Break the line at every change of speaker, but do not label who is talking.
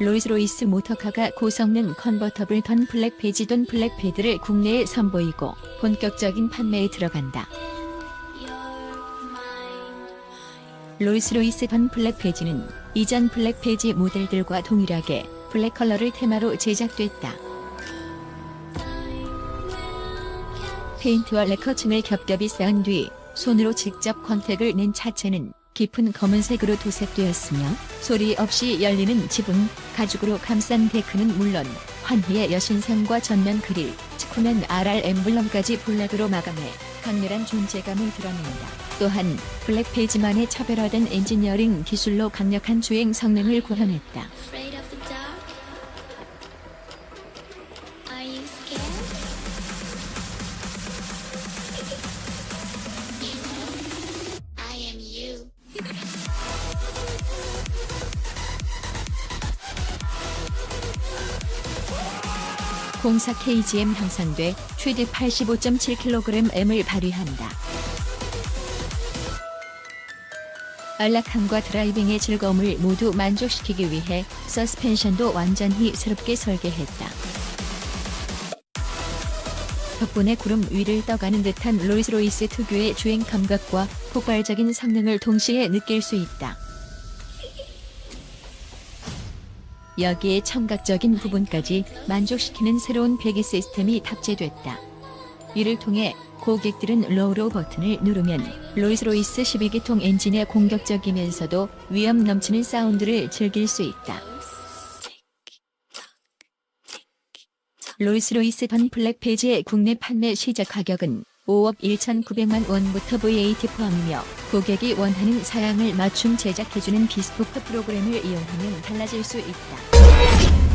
로이스로이스 모터카가 고성능 컨버터블 던 블랙 베지돈 블랙 패드를 국내에 선보이고 본격적인 판매에 들어간다. 로이스로이스 던 블랙 베지는 이전 블랙 베지 모델들과 동일하게 블랙 컬러를 테마로 제작됐다. 페인트와 레커층을 겹겹이 쌓은 뒤 손으로 직접 컨택을 낸 차체는 깊은 검은색으로 도색되었으며 소리 없이 열리는 지붕, 가죽으로 감싼 데크는 물론 환희의 여신상과 전면 그릴, 측후면 RR 엠블럼까지 블랙으로 마감해 강렬한 존재감을 드러낸다. 또한 블랙 페이지만의 차별화된 엔지니어링 기술로 강력한 주행 성능을 구현했다. 공사 KGM 향상돼 최대 85.7kgm을 발휘한다. 안락함과 드라이빙의 즐거움을 모두 만족시키기 위해 서스펜션도 완전히 새롭게 설계했다. 덕분에 구름 위를 떠가는 듯한 로이스로이스 특유의 주행 감각과 폭발적인 성능을 동시에 느낄 수 있다. 여기에 청각적인 부분까지 만족시키는 새로운 배기 시스템이 탑재됐다. 이를 통해 고객들은 로우로 버튼을 누르면 로이스로이스 12기통 엔진의 공격적이면서도 위험 넘치는 사운드를 즐길 수 있다. 로이스로이스 던 블랙 페이지의 국내 판매 시작 가격은 5억 1,900만 원부터 VAT 포함이며 고객이 원하는 사양을 맞춤 제작해주는 비스포크 프로그램을 이용하면 달라질 수 있다.